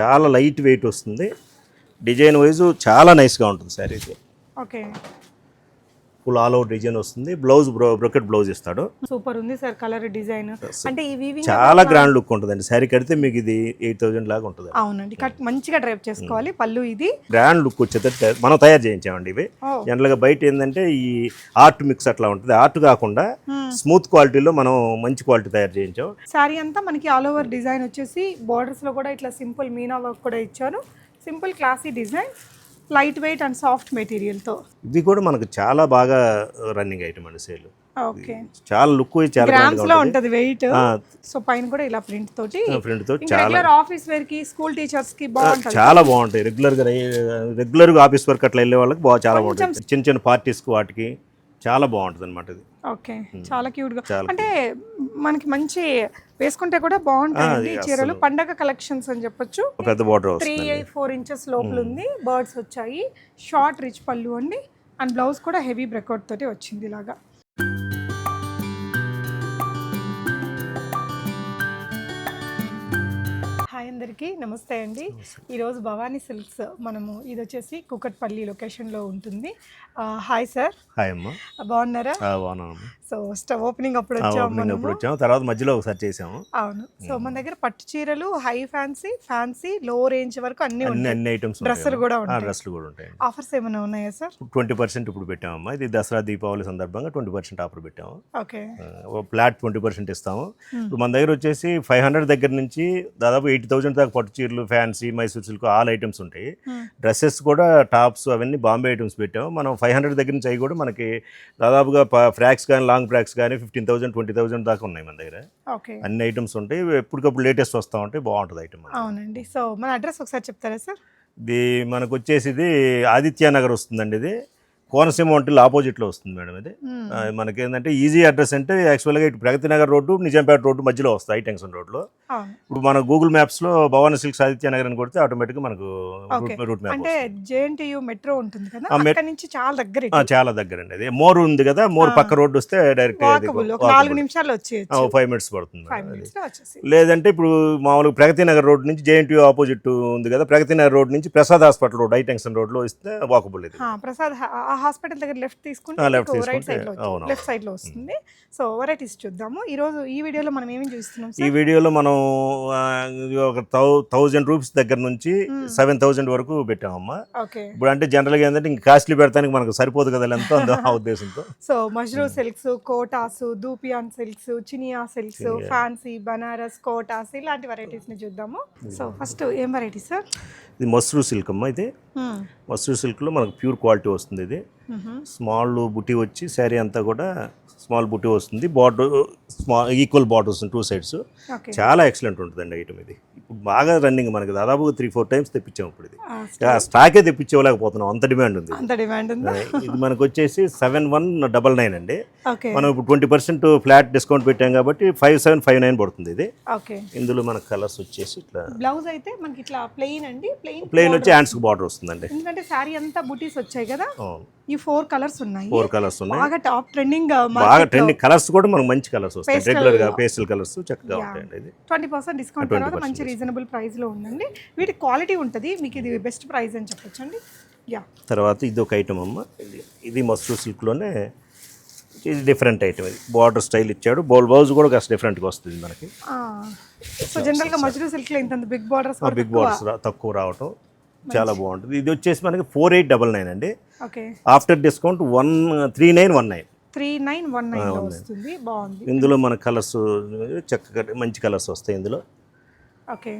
చాలా light weight వస్తుంది. Design wise చాలా నైస్గా ఉంటుంది sari okay. Full all out design వస్తుంది. బ్లౌజ్ బ్రో బ్రొకెట్ బ్లౌజ్ ఇస్తాడు. సూపర్ ఉంది సార్ కలర్ డిజైన్. అంటే వీవింగ్ చాలా గ్రాండ్ లుక్ ఉంటుందండి. శారీ కడితే మీకు ఇది ఎయిట్ థౌజండ్ లాగా ఉంటుంది అవునండి. కట్ మంచిగా డ్రైవ్ చేసుకోవాలి. పళ్ళు ఇది. గ్రాండ్ లుక్ వచ్చేటట్టు మనం తయారు చేయించామండి ఇవి. ఓ. జనరల్గా బయట ఏంటంటే ఈ ఆర్ట్ మిక్స్ అట్లా ఉంటుంది. ఆర్ట్ కాకుండా స్మూత్ క్వాలిటీలో మనం మంచి క్వాలిటీ తయారు చేయించాం. శారీ అంతా మనకి ఆల్ ఓవర్ డిజైన్ వచ్చేసి borders లో కూడా ఇట్లా సింపుల్ మీనా వర్క్ కూడా ఇచ్చారు. Simple classy design light weight and soft మెటీరియల్తో. ఇది కూడా మనకు చాలా బాగా రన్నింగ్ ఐటమ్ అండి సేల్. ఓకే. చాలా లుక్ చాలా గ్రామ్స్లో ఉంటది. వెయిట్. సో పైన కూడా ఇలా ప్రింట్ తోటి. ఫ్రంట్తో ఇంకా రెగ్యులర్ ఆఫీస్ వేర్కి స్కూల్ టీచర్స్కి బాగుంటది. చాలా బాగుంటాయి. రెగ్యులర్గా రెగ్యులర్గా ఆఫీస్ వర్క్ అట్లా వెళ్ళే వాళ్ళకి బాగా చాలా బాగుంటుంది చిన్న చిన్న పార్టీస్కి వాటికి చాలా బాగుంటుంది అనమాట ఇది. ఓకే. చాలా క్యూట్గా అంటే మనకి మంచి వేసుకుంటే కూడా బాగుంటాయండి ఈ చీరలు. పండగ కలెక్షన్స్ అని చెప్పొచ్చు. పెద్ద బార్డర్ త్రీ ఫోర్ ఇంచెస్ లోపల ఉంది. బర్డ్స్ వచ్చాయి. షార్ట్ రిచ్ పళ్ళు అండి. అండ్ బ్లౌజ్ కూడా హెవీ బ్రెకౌట్ తోటి వచ్చింది ఇలాగా. అందరికీ నమస్తే అండి. ఈరోజు భవానీ సిల్క్స్ మనము ఇది వచ్చేసి కుకట్పల్లి లొకేషన్లో ఉంటుంది. Hi sir. హాయ్ అమ్మ. బాగున్నారా? సో స్టవ్ ఓపెనింగ్ అప్పుడు వచ్చాము తర్వాత మధ్యలో ఒకసారి చేసాము. అవును. సో మన దగ్గర పట్టు చీరలు high fancy fancy low range వరకు అన్ని అన్ని ఉంటాయి. ఐటమ్స్ డ్రెస్సులు కూడా ఉంటాయి. డ్రెస్సులు కూడా ఉంటాయండి. ఆఫర్స్ ఏమైనా ఉన్నాయా సార్? ట్వంటీ పర్సెంట్ ఇప్పుడు పెట్టామమ్మా ఇది దసరా దీపావళి సందర్భంగా ట్వంటీ పర్సెంట్ ఆఫర్ పెట్టాము. ఓకే. ఫ్లాట్ ట్వంటీ పర్సెంట్ ఇస్తాము. ఇప్పుడు మన దగ్గర వచ్చేసి ఫైవ్ హండ్రెడ్ దగ్గర నుంచి దాదాపు ఎయిటీ థౌసండ్ దాకా పట్టు చీరలు fancy Mysore silk all items ఉంటాయి. Hmm. డ్రెస్సెస్ కూడా టాప్స్ అవన్నీ బాంబే ఐటమ్స్ పెట్టాము. మనం ఫైవ్ హండ్రెడ్ దగ్గర నుంచి అవి కూడా మనకి దాదాపుగా ఫ్రాక్స్ కానీ లాంగ్ ఫ్రాక్స్ కానీ ఫిఫ్టీన్ థౌసండ్ ట్వంటీ థౌసండ్ దాకా ఉన్నాయి మన దగ్గర. ఓకే అన్ని ఐటమ్స్ ఉంటాయి. ఎప్పటికప్పుడు లేటెస్ట్ వస్తూ ఉంటాయి బాగుంటుంది ఐటమ్ అవునండి. సో మన అడ్రస్ ఒకసారి చెప్తారా సార్ ఇది మనకు వచ్చేసి ఇది ఆదిత్య నగర్ వస్తుందండి ఇది. కోనసీమ వంటిల్ ఆపోజిట్లో వస్తుంది మేడం ఇది. మనకేంటంటే ఈజీ అడ్రస్ అంటే యాక్చువల్గా ఇటు ప్రగతి నగర్ రోడ్డు నిజాంపేట రోడ్డు మధ్యలో వస్తాయి టెన్షన్ రోడ్లో. ఇప్పుడు మన గూగుల్ మ్యాప్స్లో భవానీ సిల్క్స్ ఆదిత్య నగర్ అని కొడితే ఆటోమేటిక్గా మనకు రూట్ మ్యాప్ అంటే జేఎన్టీయు మెట్రో ఉంటుంది కదా అక్కడ నుంచి చాలా దగ్గర చాలా దగ్గర అండి అది. మోర్ ఉంది కదా మోర్ పక్క రోడ్డు వస్తే డైరెక్ట్ నాలుగు నిమిషాలు వచ్చేయచ్చు. ఫైవ్ మినిట్స్ పడుతుంది లేదంటే ఇప్పుడు మామూలుగా ప్రగతి నగర్ రోడ్ నుంచి జేఎన్టీయూ ఆపోజిట్ ఉంది కదా ప్రగతి నగర్ రోడ్ నుంచి ప్రసాద్ హాస్పిటల్ రోడ్ ఐటెన్షన్ రోడ్లో ఇస్తే వాకబుల్ ఇది. ప్రసాద్ హాస్పిటల్ దగ్గర లెఫ్ట్ తీసుకుంటే రైట్ సైడ్లో. లెఫ్ట్ సైడ్లో వస్తుంది. సో వెరైటీస్ చూద్దాము. ఈ రోజు ఈ వీడియోలో మనం ఏమేమి చూస్తున్నాం ఈ వీడియోలో మనం ఒక థౌజండ్ రూపీస్ దగ్గర నుంచి సెవెన్ థౌజండ్ వరకు పెట్టామమ్మా. ఓకే ఇప్పుడు అంటే జనరల్గా ఏంటంటే ఇంకా కాస్ట్లీ పెడతానికి మనకు సరిపోదు కదా ఎంతో ఆ ఉద్దేశంతో. So Mashru silks Kotas dupion silks Chiniya silks fancy Banaras Kotas ఇలాంటి వెరైటీస్ని చూద్దాము. సో ఫస్ట్ ఏం వెరైటీ సార్ ఇది మస్రూ సిల్క్ అమ్మా ఇది. మస్రూ సిల్క్లో మనకు ప్యూర్ క్వాలిటీ వస్తుంది ఇది. స్మాల్ బుట్టి వచ్చి శారీ అంతా కూడా స్మాల్ బుట్టి వస్తుంది. బార్డర్ స్మాల్ ఈక్వల్ బార్డర్ వస్తుంది టూ సైడ్స్. చాలా ఎక్సలెంట్ ఉంటుందండి ఐటమ్ ఇది. ఇప్పుడు బాగా రన్నింగ్ మనకి దాదాపు త్రీ ఫోర్ టైమ్స్ తెప్పించాం ఇప్పుడు ఇది. స్టాకే తెప్పించేవలేకపోతున్నాం అంత డిమాండ్ ఉంది అంత డిమాండ్ ఉందా? ఇది మనకు వచ్చేసి సెవెన్ వన్ డబల్ నైన్ అండి. మనం ఇప్పుడు ట్వంటీ పర్సెంట్ ఫ్లాట్ డిస్కౌంట్ పెట్టాం కాబట్టి ఫైవ్ సెవెన్ ఫైవ్ నైన్ పడుతుంది ఇది. ఇందులో మనకు కలర్స్ వచ్చేసి ఇట్లా బ్లౌజ్ అయితే మనకి ఇట్లా ప్లెయిన్ అండి. ప్లెయిన్ ప్లెయిన్ వచ్చి హ్యాండ్స్ బార్డర్ వస్తుందండి. ఎందుకంటే శారీ అంతా బుటీస్ వచ్చాయి కదా. ఈ ఫోర్ కలర్స్ ఉన్నాయి. ఫోర్ కలర్స్ ఉన్నాయి. బాగా టాప్ ట్రెండింగ్ బాగా ట్రెండింగ్ కలర్స్ కూడా మనకు మంచి కలర్స్ వస్తాయి. రెగ్యులర్గా పేస్టల్ కలర్స్ చక్కగా ఉంటాయండి ఇది. ట్వంటీ పర్సెంట్ డిస్కౌంట్ తర్వాత మంచి రీజనబుల్ ప్రైస్లో ఉందండి. వీటి క్వాలిటీ ఉంటుంది. మీకు ఇది బెస్ట్ ప్రైస్ అని చెప్పొచ్చండి యా తర్వాత ఇది ఒక ఐటమ్ అమ్మ. ఇది ఇది మస్రూ సిల్క్లోనే ఇది డిఫరెంట్ ఐటమ్ ఇది. బార్డర్ స్టైల్ ఇచ్చాడు. బోల్ బౌజ్ కూడా కాస్త డిఫరెంట్గా వస్తుంది మనకి. సో జనరల్గా మజ్రూ సిల్క్లో ఇంత బిగ్ బార్డర్స్ బిగ్ బార్డర్స్ తక్కువ. రావటం చాలా బాగుంటుంది. ఇది వచ్చేసి మనకి ఫోర్ ఎయిట్ డబల్ నైన్ అండి. After discount one three nine one nine three nine one నైన్లో వస్తుంది. బాగుంది. ఇందులో మన కలర్స్ చక్కగా మంచి కలర్స్ వస్తాయి ఇందులో. ఓకే.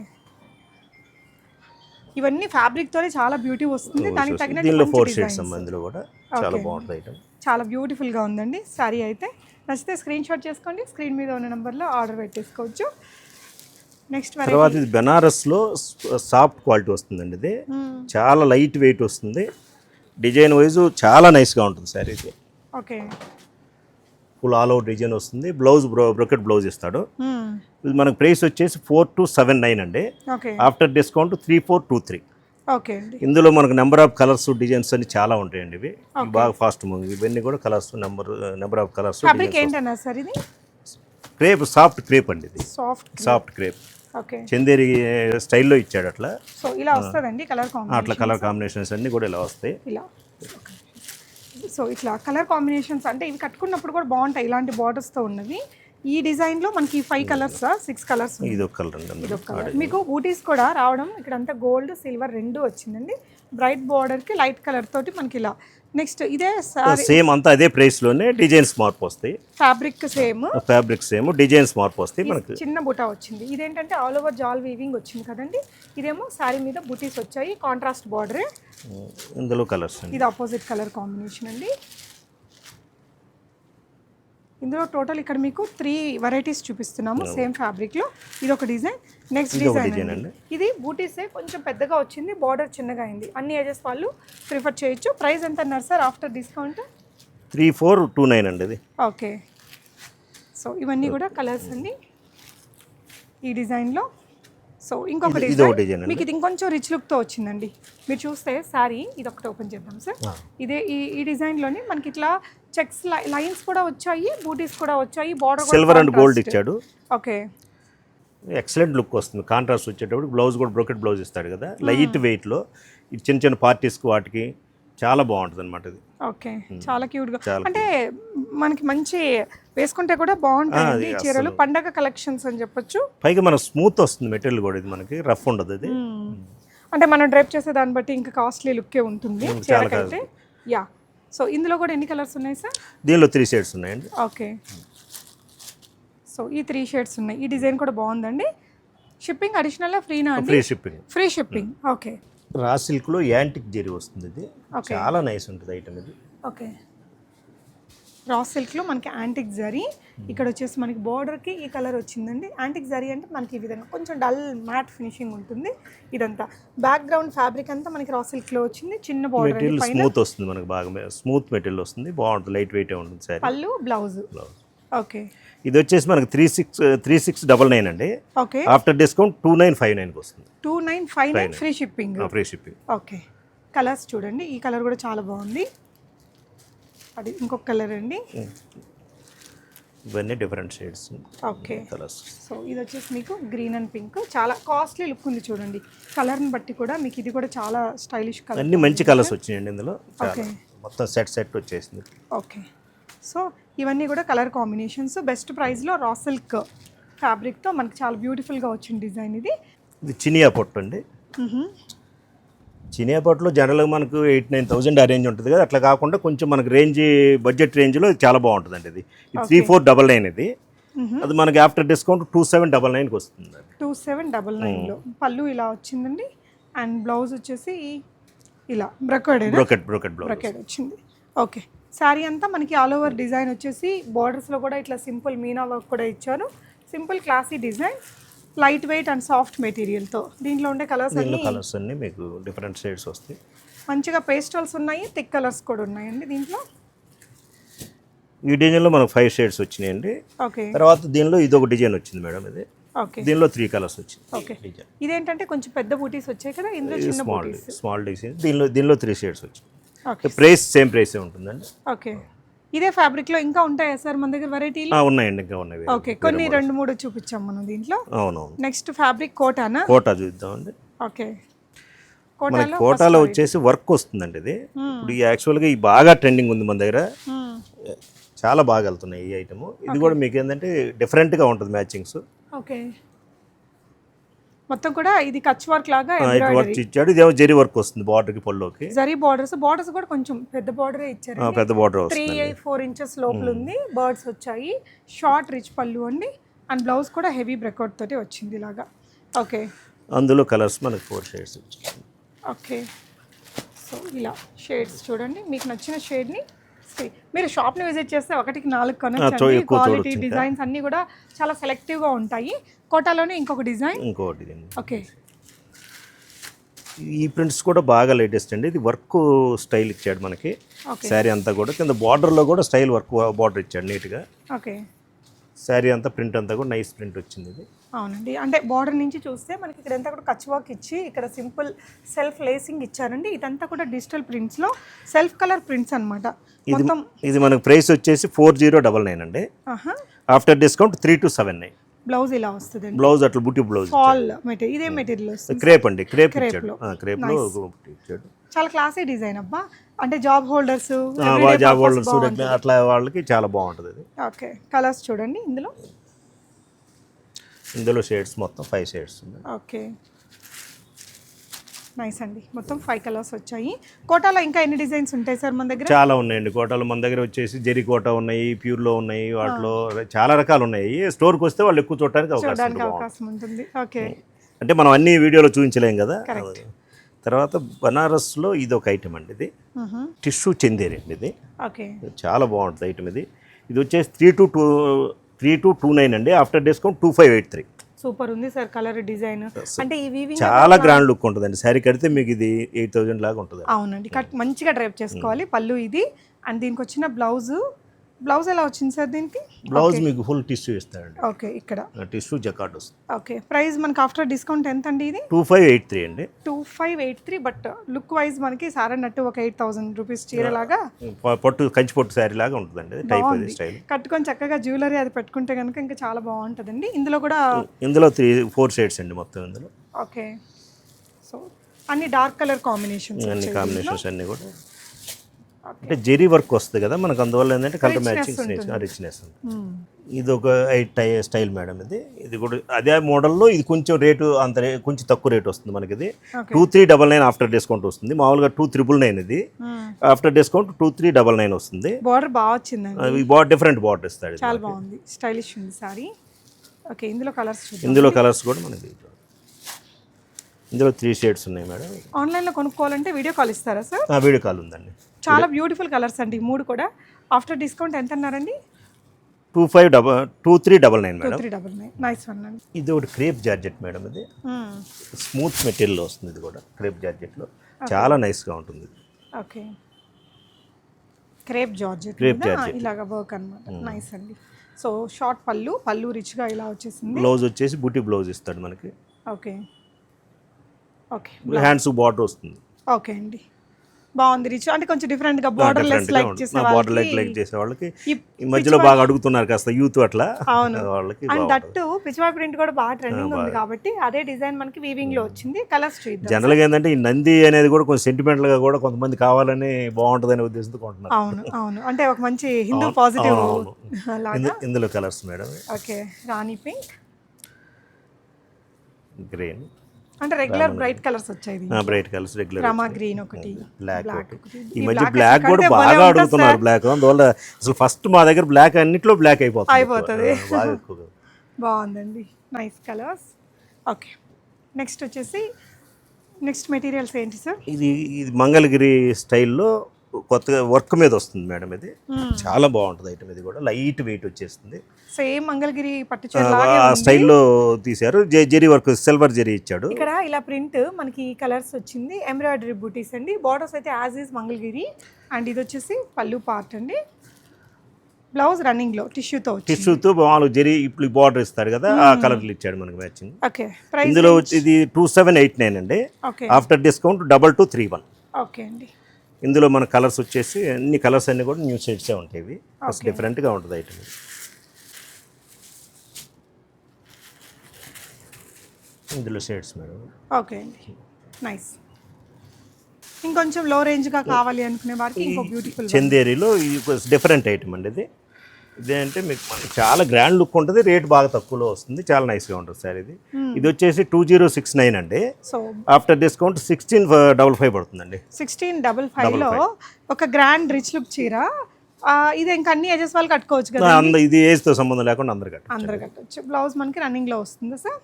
ఇవన్నీ ఫ్యాబ్రిక్ తోనే చాలా బ్యూటీ వస్తుంది. దానికి దీనిలో మంచి ఫోర్. షేడ్స్ అమ్మ ఇందులో కూడా చాలా బాగుంటుంది ఐటమ్. చాలా బ్యూటిఫుల్గా ఉందండి. సారీ అయితే నచ్చితే స్క్రీన్ షాట్ చేసుకోండి. స్క్రీన్ మీద ఉన్న నెంబర్లో ఆర్డర్ పెట్టేసుకోవచ్చు. నెక్స్ట్ తర్వాత ఇది బెనారస్లో సాఫ్ట్ క్వాలిటీ వస్తుందండి ఇది. చాలా లైట్ వెయిట్ వస్తుంది. డిజైన్ వైజ్ చాలా నైస్గా ఉంటుంది సారీ ఇది okay. Full all out design వస్తుంది. బ్లౌజ్ బ్రో బ్రొకెట్ బ్లౌజ్ ఇస్తాడు. ఇది మనకు ప్రైస్ వచ్చేసి ఫోర్ టు సెవెన్ నైన్ అండి. After discount three four two three. Okay ఇందులో మనకు నెంబర్ ఆఫ్ కలర్స్ డిజైన్స్ అన్ని చాలా ఉంటాయండి ఇవి. బాగా ఫాస్ట్ మూవింగ్. ఇవన్నీ కూడా colours number number of colours crepe soft crepe అండి ఇది. Soft soft crepe. Okay. Chanderi స్టైల్లో ఇచ్చాడు అట్లా. సో ఇలా వస్తుందండి కలర్ అట్లా కలర్ కాంబినేషన్స్ అన్నీ కూడా ఇలా వస్తాయి. ఇలా. సో ఇట్లా కలర్ కాంబినేషన్స్ అంటే ఇవి కట్టుకున్నప్పుడు కూడా బాగుంటాయి. ఇలాంటి బార్డర్స్తో ఉన్నవి. ఈ డిజైన్లో మనకి ఫైవ్ కలర్స్ సిక్స్ కలర్స్ ఇది ఒక కలర్ మీకు బూటీస్ కూడా రావడం ఇక్కడ అంతా గోల్డ్ సిల్వర్ రెండు వచ్చిందండి. బ్రైట్ బార్డర్కి లైట్ కలర్ తోటి మనకి ఇలా నెక్స్ట్ ఇదే సేమ్ అంతా అదే ప్రైస్లోనే డిజైన్స్ మార్పు వస్తాయి. Fabric same fabric same designs మార్పు వస్తాయి మనకి. చిన్న బుటా వచ్చింది. ఇదేంటంటే ఆల్ ఓవర్ జాల్ వీవింగ్ వచ్చింది కదండి. ఇదేమో శారీ మీద బుటీస్ వచ్చాయి కాంట్రాస్ట్ బార్డరే ఇందులో కలర్స్ ఇది ఆపోజిట్ కలర్ కాంబినేషన్ అండి. ఇందులో టోటల్ ఇక్కడ మీకు త్రీ వెరైటీస్ చూపిస్తున్నాము సేమ్ ఫ్యాబ్రిక్లో ఇది ఒక డిజైన్ నెక్స్ట్ డిజైన్ అండి. ఇది బూటీసే కొంచెం పెద్దగా వచ్చింది బార్డర్ చిన్నగా అయింది. అన్ని ఏజెస్ వాళ్ళు ప్రిఫర్ చేయొచ్చు. ప్రైస్ ఎంత అన్నారు sir after discount three four two nine అండి ఇది. ఓకే సో ఇవన్నీ కూడా కలర్స్ అండి. ఈ డిజైన్లో సో ఇంకొక డిజైన్ మీకు ఇది ఇంకొంచెం రిచ్ లుక్తో వచ్చిందండి. మీరు చూస్తే శారీ ఇది ఒకటి ఓపెన్ చేద్దాం సార్ ఇదే ఈ ఈ డిజైన్లోనే మనకి ఇట్లా చెక్స్ లైన్స్ కూడా వచ్చాయి బూటీస్ కూడా వచ్చాయి బార్డర్ సిల్వర్ అండ్ గోల్డ్ ఇచ్చాడు. ఓకే ఎక్సలెంట్ లుక్ వస్తుంది. కాంట్రాస్ట్ వచ్చేటప్పుడు బ్లౌజ్ కూడా బ్రోకెట్ బ్లౌజ్ ఇస్తాడు కదా. లైట్ వెయిట్లో ఇది చిన్న చిన్న పార్టీస్కి వాటికి చాలా బాగుంటుంది అనమాట ఇది. ఓకే. చాలా క్యూట్గా. చాలా అంటే మనకి మంచి వేసుకుంటే కూడా ఈ చీరలు. పండగ కలెక్షన్స్ అని చెప్పొచ్చు. పైగా మనకు స్మూత్ వస్తుంది మెటీరియల్ కూడా ఇది మనకి. రఫ్ ఉండదు ఇది. అంటే మనం డ్రైప్ చేసే దాన్ని బట్టి ఇంకా కాస్ట్లీ లుక్కే ఉంటుంది చాలా చీరకైతే. యా. సో ఇందులో కూడా ఎన్ని కలర్స్ ఉన్నాయి సార్? దీనిలో త్రీ షేడ్స్ ఉన్నాయండి. ఓకే. సో ఈ త్రీ షేడ్స్ ఉన్నాయి. ఈ డిజైన్ కూడా బాగుందండి. షిప్పింగ్ అడిషనల్గా ఫ్రీనా free shipping. Free shipping. Okay. Raw సిల్క్లో యాంటిక్ జెరీ వస్తుంది ఇది. చాలా నైస్ ఉంటుంది ఐటమ్ ఇది. ఓకే. రా సిల్క్లో మనకి యాంటిక్ జరీ ఇక్కడ వచ్చేసి మనకి బార్డర్కి ఈ కలర్ వచ్చిందండి. యాంటిక్ జరీ అంటే మనకి ఈ విధంగా కొంచెం డల్ మ్యాట్ ఫినిషింగ్ ఉంటుంది ఇదంతా. బ్యాక్గ్రౌండ్ ఫ్యాబ్రిక్ అంతా మనకి రా సిల్క్లో వచ్చింది. చిన్న బార్డర్ స్మూత్ వస్తుంది మనకు బాగా. స్మూత్ మెటీరియల్ వస్తుంది. బాగుంటుంది. లైట్ వెయిట్ ఉంటుంది సారీ. పళ్ళు బ్లౌజ్. బ్లౌజ్. ఓకే. ఇది వచ్చేసి మనకి three six three six double nine అండి. Okay. After discount two nine five నైన్కి వస్తుంది. Two nine five nine free shipping. Free shipping. Okay. Colours చూడండి. ఈ కలర్ కూడా చాలా బాగుంది. అది ఇంకొక కలర్ అండి. ఇవన్నీ different shades. Okay. Colours. So ఇది వచ్చేసి మీకు గ్రీన్ అండ్ పింక్. చాలా కాస్ట్లీ లుక్ ఉంది చూడండి. కలర్ని బట్టి కూడా మీకు ఇది కూడా చాలా స్టైలిష్ కలర్ అన్ని మంచి కలర్స్ వచ్చినాయండి ఇందులో. Okay. మొత్తం సెట్ సెట్ వచ్చేసింది. ఓకే. సో ఇవన్నీ కూడా కలర్ కాంబినేషన్స్. బెస్ట్ ప్రైస్లో రా సిల్క్ ఫ్యాబ్రిక్తో మనకి చాలా బ్యూటిఫుల్గా వచ్చిన డిజైన్ ఇది. ఇది చినియా పొట్టు అండి. చినియా పొట్టులో జనరల్గా మనకు ఎయిట్ నైన్ థౌసండ్ ఆ రేంజ్ ఉంటుంది కదా. అట్లా కాకుండా కొంచెం మనకు రేంజ్ బడ్జెట్ రేంజ్లో చాలా బాగుంటుందండి ఇది. ఇది త్రీ ఫోర్ డబల్ నైన్ ఇది. అది మనకి after discount two seven double నైన్కి వస్తుంది టూ సెవెన్ డబల్ నైన్లో పళ్ళు ఇలా వచ్చిందండి. అండ్ బ్లౌజ్ వచ్చేసి ఇలా బ్రకర్డేనా బ్రోకెట్ బ్రోకెట్ బ్లౌజ్ బ్రకెట్ వచ్చింది. ఓకే శారీ అంతా మనకి ఆల్ ఓవర్ డిజైన్ వచ్చేసి బార్డర్స్లో కూడా ఇట్లా సింపుల్ మీనా వర్క్ కూడా ఇచ్చారు. Simple classy design light weight and soft మెటీరియల్తో దీంట్లో ఉండే కలర్స్ అన్ని కలర్స్ అన్ని మీకు డిఫరెంట్ షేడ్స్ వస్తాయి. మంచిగా పేస్టల్స్ ఉన్నాయి థిక్ కలర్స్ కూడా ఉన్నాయండి దీంట్లో. ఈ డిజైన్లో మనకు ఫైవ్ షేడ్స్ వచ్చినాయండి. ఓకే తర్వాత దీనిలో ఇది ఒక డిజైన్ వచ్చింది మేడం ఇది. ఓకే దీనిలో త్రీ కలర్స్ వచ్చింది ఓకే డిజైన్ ఇదేంటంటే కొంచెం పెద్ద బూటీస్ వచ్చాయి కదా ఇందులో చిన్న స్మాల్ బూటీస్ స్మాల్ డిజైన్ దీనిలో దీనిలో త్రీ షేడ్స్ వచ్చింది. ప్రైస్ సేమ్ ప్రైసే ఉంటుందండి. ఓకే. ఇదే ఫ్యాబ్రిక్లో ఇంకా ఉంటాయా సార్ మన దగ్గర వెరైటీలు? ఉన్నాయండి ఇంకా ఉన్నాయి. ఓకే కొన్ని రెండు మూడు చూపించాం మనం దీంట్లో. అవునవును. నెక్స్ట్ ఫ్యాబ్రిక్ కోటానా? కోటా చూద్దామండి. ఓకే. మన కోటాలో కోటాలో వచ్చేసి వర్క్ వస్తుందండి ఇది. ఇప్పుడు ఈ యాక్చువల్గా ఈ బాగా ట్రెండింగ్ ఉంది మన దగ్గర. మ్మ్. చాలా బాగా వెళ్తున్నాయి ఈ ఐటమ్ ఇది కూడా మీకు ఏంటంటే డిఫరెంట్గా ఉంటుంది మ్యాచింగ్స్ ఓకే. మొత్తం కూడా ఇది కచ్ వర్క్ లాగా. వర్క్ ఇచ్చాడు. ఇదేమో జెరీ వర్క్ వస్తుంది బార్డర్కి పళ్ళోకి జరీ బార్డర్స్ బార్డర్స్ కూడా కొంచెం పెద్ద బార్డరే ఇచ్చారు. పెద్ద బార్డర్ త్రీ ఫోర్ ఇంచెస్ లోపల ఉంది. బర్డ్స్ వచ్చాయి. షార్ట్ రిచ్ పళ్ళు అండి. అండ్ బ్లౌజ్ కూడా హెవీ బ్రెకౌట్ తోటి వచ్చింది ఇలాగా. ఓకే. అందులో కలర్స్ మనకి ఫోర్ షేడ్స్ ఓకే. సో ఇలా షేడ్స్ చూడండి. మీకు నచ్చిన షేడ్ని మీరు షాప్ని విజిట్ చేస్తే ఒకటికి నాలుగు కొనొచ్చు క్వాలిటీ. డిజైన్స్ అన్నీ కూడా చాలా సెలెక్టివ్గా ఉంటాయి. కోటాలోనే ఇంకొక డిజైన్. ఇది. ఓకే. ఈ ప్రింట్స్ కూడా బాగా లేటెస్ట్ అండి. ఇది వర్క్ స్టైల్ ఇచ్చాడు మనకి. శారీ అంతా కూడా. కింద బార్డర్లో కూడా స్టైల్ వర్క్ బార్డర్ ఇచ్చాడు నీట్గా. ఓకే. శారీ అంతా ప్రింట్ అంతా కూడా నైస్ ప్రింట్ వచ్చింది ఇది. అవునండి. అంటే బార్డర్ నుంచి చూస్తే మనకి ఇక్కడ అంతా కూడా కచ్ వర్క్ ఇచ్చి ఇక్కడ సింపుల్ సెల్ఫ్ లేసింగ్ ఇచ్చారండి. ఇదంతా కూడా డిజిటల్ ప్రింట్స్లో సెల్ఫ్ కలర్ ప్రింట్స్ అనమాట ఇది ఇది మనకు ప్రైస్ వచ్చేసి ఫోర్ జీరో డబల్ నైన్ అండి. ఆహా. After discount three two seven nine blouse ఇలా వస్తుందండి. బ్లౌజ్ అట్లా బుట్టి బ్లౌజ్ ఫాల్ మెటీరియల్ ఇదే మెటీరియల్ వస్తుంది. క్రేప్ అండి క్రేప్ ఇచ్చాడు. లో. క్రేప్లో ఇచ్చాడు. చాలా క్లాసీ డిజైన్ అబ్బా. అంటే జాబ్ హోల్డర్స్ జాబ్ హోల్డర్స్ అట్లా వాళ్ళకి చాలా బాగుంటుంది ఇది. ఓకే కలర్స్ చూడండి ఇందులో. ఇందులో షేడ్స్ మొత్తం ఫైవ్ షేడ్స్ ఓకే. నైస్ అండి. మొత్తం ఫైవ్ కలర్స్ వచ్చాయి. కోటాలో ఇంకా ఎన్ని డిజైన్స్ ఉంటాయి సార్ మన దగ్గర? చాలా ఉన్నాయండి. కోటలు మన దగ్గర వచ్చేసి జెరీ కోట ఉన్నాయి ప్యూర్లో ఉన్నాయి వాటిలో చాలా రకాలు ఉన్నాయి. స్టోర్కి వస్తే వాళ్ళు ఎక్కువ చూడడానికి అవకాశం ఉంటుంది. ఓకే. అంటే మనం అన్ని వీడియోలో చూపించలేం కదా? తర్వాత బనారస్లో ఇది ఒక ఐటమ్ అండి ఇది. టిష్యూ చందేరి అండి ఇది. ఓకే. చాలా బాగుంటుంది ఐటమ్ ఇది. ఇది వచ్చేసి three two two three two two nine అండి. After discount two five eight three super ఉంది సార్ కలర్ డిజైన్. అంటే వీవింగ్ చాలా గ్రాండ్ లుక్ ఉంటుందండి. శారీ కడితే మీకు ఇది ఎయిట్ థౌజండ్ లాగా ఉంటుంది అవునండి. కట్ మంచిగా డ్రైప్ చేసుకోవాలి. పళ్ళు ఇది. అండ్ దీనికి వచ్చిన బ్లౌజ్ బ్లౌజ్ ఎలా వచ్చింది సార్ దీనికి? బ్లౌజ్ మీకు ఫుల్ టిష్యూ ఇస్తారండి ఓకే ఇక్కడ. టిష్యూ జకాట్ వస్తుంది. ఓకే ప్రైస్ మనకి ఆఫ్టర్ డిస్కౌంట్ ఎంత అండి ఇది? టూ ఫైవ్ ఎయిట్ త్రీ అండి. Two five eight three but look wise మనకి సార్ అన్నట్టు ఒక ఎయిట్ థౌసండ్ రూపీస్ చీరలాగా ప- పట్టు కంచి పట్టు శారీ లాగా ఉంటుందండి టైప్ అది స్టైల్. కట్టుకొని చక్కగా జ్యువెలరీ అది పెట్టుకుంటే కనుక ఇంకా చాలా బాగుంటుందండి. ఇందులో కూడా ఇందులో త్రీ ఫోర్ షేడ్స్ అండి మొత్తం ఇందులో. ఓకే. సో అన్ని డార్క్ కలర్ కాంబినేషన్స్ అన్ని కాంబినేషన్స్ అన్ని కూడా. అంటే జెరీ వర్క్ వస్తుంది కదా మనకు అందువల్ల ఏంటంటే కలర్ మ్యాచింగ్ రిచ్నెస్ ఇది ఒక ఎయిట్ స్టైల్ మేడం ఇది. ఇది కూడా అదే మోడల్లో ఇది కొంచెం రేటు అంత కొంచెం తక్కువ రేట్ వస్తుంది మనకి ఇది. Two three double nine after discount వస్తుంది. మామూలుగా టూ త్రిబుల్ నైన్ ఇది. After discount two three double nine వస్తుంది. బార్డర్ బాగా అవి బాగా డిఫరెంట్ బార్డర్ ఇస్తాడు. చాలా బాగుంది. స్టైలిష్ ఉంది సారీ. ఓకే ఇందులో కలర్స్ ఇందులో కలర్స్ కూడా మనకి ఇందులో త్రీ షేడ్స్ ఉన్నాయి మేడం. ఆన్లైన్లో కొనుక్కోవాలంటే వీడియో కాల్ ఇస్తారా సార్? వీడియో కాల్ ఉందండి. చాలా బ్యూటిఫుల్ కలర్స్ అండి ఈ మూడు కూడా. ఆఫ్టర్ డిస్కౌంట్ ఎంత అన్నారండి two five double two three double nine madam. Three double nine nice one అండి. ఇది ఒకటి క్రేప్ జార్జెట్ మేడం ఇది. స్మూత్ మెటీరియల్ వస్తుంది ఇది కూడా క్రేప్ జార్జెట్లో చాలా నైస్గా ఉంటుంది ఓకే క్రేప్ జార్జెట్ మీద georgette. ఇలాగ వర్క్ అనమాట నైస్ అండి. సో షార్ట్ పళ్ళు పళ్ళు రిచ్గా ఇలా వచ్చేసింది. బ్లౌజ్ వచ్చేసి బూటీ బ్లౌజ్ ఇస్తాడు మనకి. Okay okay. హ్యాండ్స్ బార్డర్ వస్తుంది. ఓకే అండి. బాగుంది రిచ్. అంటే కొంచెం డిఫరెంట్గా బార్డర్ లెస్ లైక్ చేసే బార్డర్ లైక్ లైక్ చేసే వాళ్ళకి ఈ మధ్యలో బాగా అడుగుతున్నారు కాస్త యూత్ అట్లా. అవును. వాళ్ళకి అండ్. దట్టు పిచ్చివాయి ప్రింట్ కూడా బాగా ట్రెండింగ్ ఉంది కాబట్టి అదే డిజైన్ మనకి వీవింగ్లో వచ్చింది. కలర్స్ చూద్దాం. జనరల్గా ఏంటంటే ఈ నంది అనేది కూడా కొంచెం sentimental గా కూడా కొంతమంది కావాలని బాగుంటుందనే ఉద్దేశంతో కొంటున్నారు. అవును అవును. అంటే ఒక మంచి హిందూ పాజిటివ్ ఇందులో కలర్స్ మేడం. ఓకే. రాణి పింక్. గ్రీన్ అంటే రెగ్యులర్ బ్రైట్ కలర్స్ వచ్చాయి. బ్రైట్ కలర్స్ రెగ్యులర్ రమా గ్రీన్ ఒకటి బ్లాక్ ఈ మధ్య బ్లాక్ కూడా బాగా అడుగుతున్నారు. బ్లాక్ అందువల్ల అసలు ఫస్ట్ మా దగ్గర బ్లాక్ అన్నిట్లో బ్లాక్ అయిపోతుంది. అయిపోతుంది. బాగుందండి. నైస్ కలర్స్ ఓకే నెక్స్ట్ వచ్చేసి నెక్స్ట్ మెటీరియల్స్ ఏంటి సార్? ఇది ఇది మంగళగిరి స్టైల్లో కొత్తగా వర్క్ మీద వస్తుంది మేడం ఇది. చాలా బాగుంటుంది ఐటమ్ ఇది కూడా. లైట్ వెయిట్ వచ్చేస్తుంది. సేమ్ మంగళగిరి పట్టు ఆ. స్టైల్లో తీశారు. జె- జెరీ వర్క్ సిల్వర్ జెరీ ఇచ్చాడు. ఇక్కడ ఇలా ప్రింట్ మనకి కలర్స్ వచ్చింది. ఎంబ్రాయిడరీ బూటీస్ అండి. బార్డర్స్ అయితే యాజ్ ఈజ్ మంగళగిరి. అండ్ ఇది వచ్చేసి పళ్ళు పార్ట్ అండి. బ్లౌజ్ రన్నింగ్లో టిష్యూతో టిష్యూతో మామూలు జెరీ ఇప్పుడు బార్డర్ ఇస్తాడు కదా ఆ కలర్లు ఇచ్చాడు మనకి మ్యాచింగ్ ఓకే ప్రైస్ ఇందులో వచ్చి ఇది టూ సెవెన్ ఎయిట్ నైన్ అండి. After discount double two three one okay అండి. ఇందులో మన కలర్స్ వచ్చేసి అన్ని కలర్స్ అన్ని కూడా న్యూ షేడ్సే ఉంటాయి ఇవి. ఫస్ట్ డిఫరెంట్గా ఉంటుంది ఐటమ్. ఇందులో షేడ్స్ మేడం. ఓకే. అండి నైస్. ఇంకొంచెం లో రేంజ్గా కావాలి అనుకునే వారికి ఇంకో బ్యూటిఫుల్ చందేరిలో ఇది డిఫరెంట్ ఐటమ్ అండి ఇది. ఇదేంటే మీకు చాలా గ్రాండ్ లుక్ ఉంటుంది రేట్ బాగా తక్కువలో వస్తుంది చాలా నైస్గా ఉంటుంది సార్ ఇది. ఇది వచ్చేసి టూ జీరో సిక్స్ నైన్ అండి. So after discount sixteen double five పడుతుందండి. సిక్స్టీన్ డబల్ ఫైవ్లో ఒక గ్రాండ్ రిచ్ లుక్ చీర. ఇది ఇంకా అన్ని ఏజెస్ వాళ్ళు కట్టుకోవచ్చు కదా ఇది ఏజ్తో సంబంధం లేకుండా అందరు కట్ట అందరు కట్టొచ్చు బ్లౌజ్ మనకి రన్నింగ్లో వస్తుందా సార్?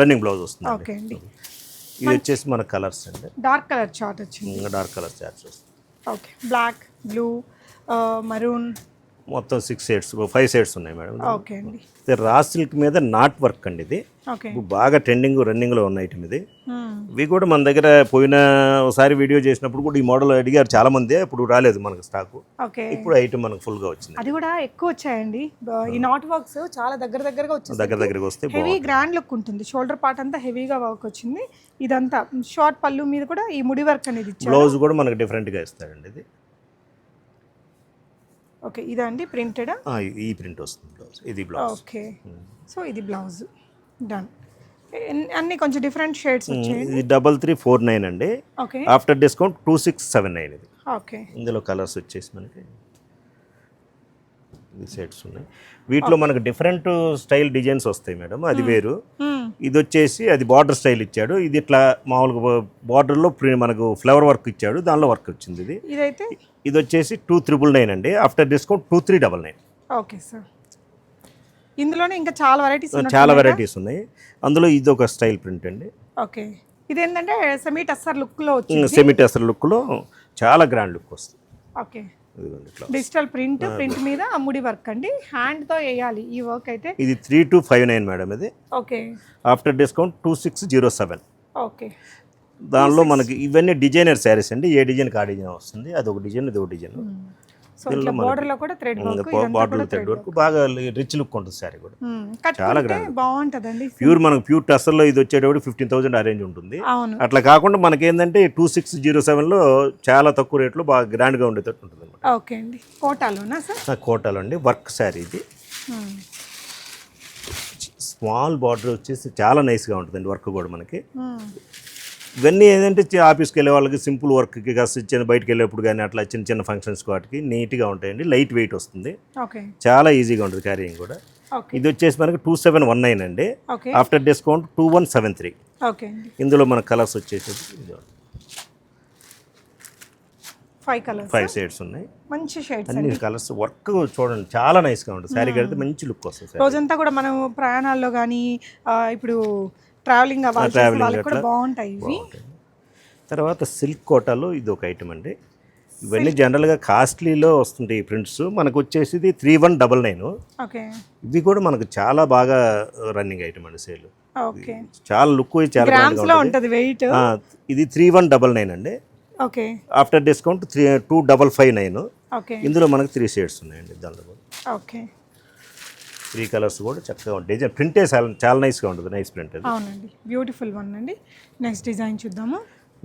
రన్నింగ్ బ్లౌజ్ వస్తుంది ఓకే అండి. ఇది వచ్చేసి మన కలర్స్ అండి. డార్క్ కలర్ చార్ట్ వచ్చింది. డార్క్ కలర్ చార్ట్స్ వస్తుంది. ఓకే బ్లాక్ బ్లూ మరూన్ మొత్తం సిక్స్ షేడ్స్ ఫైవ్ షేడ్స్ ఉన్నాయి మేడం. ఓకే అండి. రా సిల్క్ మీద నాట్ వర్క్ అండి ఇది. ఇప్పుడు బాగా ట్రెండింగ్ రన్నింగ్లో ఉన్న ఐటమ్ ఇది. ఇవి కూడా మన దగ్గర పోయిన ఒకసారి వీడియో చేసినప్పుడు కూడా ఈ మోడల్ అడిగారు చాలా మంది అప్పుడు రాలేదు మనకు స్టాక్ ఓకే. ఇప్పుడు ఐటమ్ మనకు ఫుల్గా వచ్చింది. అది కూడా ఎక్కువ వచ్చాయండి. ఈ నాట్ వర్క్స్ చాలా దగ్గర దగ్గరగా వచ్చేసి దగ్గర దగ్గరికి వస్తే హెవీ గ్రాండ్ లుక్ ఉంటుంది. షోల్డర్ పార్ట్ అంతా హెవీగా వర్క్ వచ్చింది. ఇదంతా షార్ట్ పళ్ళు మీద కూడా ఈ ముడి వర్క్ అనేది బ్లౌజ్ కూడా మనకు డిఫరెంట్గా ఇస్తాడండి ఇది. ఓకే ఇదా అండి? ప్రింటెడ్? ఆ, ఈ ప్రింట్ వస్తుంది బ్లౌజ్. ఇది బ్లౌజ్. ఓకే. సో ఇది బ్లౌజ్. డన్. అన్ని కొంచెం డిఫరెంట్ షేడ్స్ ఇది డబల్ త్రీ ఫోర్ నైన్ అండి. Okay. After discount two six seven nine ఇది. ఓకే. ఇందులో కలర్స్ వచ్చేసి మనకి సెట్స్ ఉన్నాయి. వీటిలో మనకు డిఫరెంట్ స్టైల్ డిజైన్స్ వస్తాయి మేడం. అది వేరు. ఇది వచ్చేసి అది బార్డర్ స్టైల్ ఇచ్చాడు. ఇది ఇట్లా మామూలుగా బార్డర్లో మనకు ఫ్లవర్ వర్క్ ఇచ్చాడు. దానిలో వర్క్ వచ్చింది ఇది. ఇదైతే? ఇది వచ్చేసి టూ త్రిబుల్ నైన్ అండి. After discount two three double nine. Okay sir. ఇందులోనే ఇంకా చాలా వెరైటీస్ చాలా వెరైటీస్ ఉన్నాయి. అందులో ఇది ఒక స్టైల్ ప్రింట్ అండి. ఓకే. ఇది ఏంటంటే సెమీ టస్సర్ లుక్లో వచ్చింది సెమీటెసర్ లుక్లో చాలా గ్రాండ్ లుక్ వస్తుంది. ఓకే. డిజిటల్ ప్రింట్ ప్రింట్ మీద ముడి వర్క్ అండి. హ్యాండ్తో వేయాలి ఈ వర్క్ అయితే. ఇది three two five nine madam ఇది. Okay after discount two six zero seven okay దానిలో మనకి ఇవన్నీ డిజైనర్ శారీస్ అండి. ఏ డిజైన్కి ఆ డిజైన్ వస్తుంది? అది ఒక డిజైన్ ఇది ఒక డిజైన్. ఇట్లా బోర్డర్లో కూడా థ్రెడ్ వర్క్ బాటిల్ థ్రెడ్ వరకు బాగా రిచ్ లుక్ ఉంటుంది శారీ కూడా. కట్టుకుంటే బాగుంటదండి. ప్యూర్ మనకు ప్యూర్ టస్సర్లో ఇది వచ్చేటప్పుడు ఫిఫ్టీన్ థౌసండ్ అరేంజ్ ఉంటుంది. అట్లా కాకుండా మనకేంటంటే టూ సిక్స్ జీరో సెవెన్లో చాలా తక్కువ రేట్లో బాగా గ్రాండ్గా ఉండేటట్టు ఉంటుంది అనమాట ఓకే అండి. కోటాలోనా సార్? కోటాలో అండి వర్క్ శారీ ఇది. స్మాల్ బార్డర్ వచ్చేసి చాలా నైస్గా ఉంటుందండి వర్క్ కూడా మనకి. ఇవన్నీ ఏంటంటే ఆఫీస్కి వెళ్ళే వాళ్ళకి సింపుల్ వర్క్కి కాస్త చిన్న బయటకు వెళ్ళేప్పుడు కానీ అట్లా చిన్న చిన్న ఫంక్షన్స్ వాటికి నీట్గా ఉంటాయండి. లైట్ వెయిట్ వస్తుంది. చాలా ఈజీగా ఉంటుంది క్యారింగ్ కూడా. ఇది వచ్చేసి మనకి టూ సెవెన్ వన్ నైన్ అండి. After discount two one seven three. ఇందులో మన కలర్స్ వచ్చేసి ఫైవ్ కలర్స్. ఫైవ్ షేడ్స్ ఉన్నాయి. మంచి షేడ్స్ అన్ని కలర్స్ వర్క్ చూడండి. చాలా నైస్గా ఉంటుంది. శారీ కడితే మంచి లుక్ వస్తుంది రోజంతా కూడా మనం ప్రయాణాల్లో కానీ ఇప్పుడు ట్రావెలింగ్ అవ్వాలి వాళ్ళకి కూడా బాగుంటాయి ఇవి. తర్వాత సిల్క్ కోటాలో ఇది ఒక ఐటమ్ అండి. ఇవన్నీ జనరల్గా కాస్ట్లీలో వస్తుంటాయి ప్రింట్స్ మనకు వచ్చేసి త్రీ వన్ డబల్ నైన్ ఇవి కూడా మనకు చాలా బాగా రన్నింగ్ ఐటమ్ అండి సేల్ ఓకే. చాలా లుక్ చాలా ఉంటుంది. వెయిట్ ఇది త్రీ వన్ డబల్ నైన్ అండి. Okay. After discount three two double five nine ఇందులో మనకు త్రీ షేడ్స్ ఉన్నాయండి దానిలో కూడా. ఓకే. త్రీ కలర్స్ కూడా చక్కగా ఉంటాయి. డిజైన్ ప్రింటే చాలా చాలా నైస్గా ఉంటుంది నైస్ ప్రింట్ అది. అవునండి. బ్యూటిఫుల్ వన్ అండి. నెక్స్ట్ డిజైన్ చూద్దాము.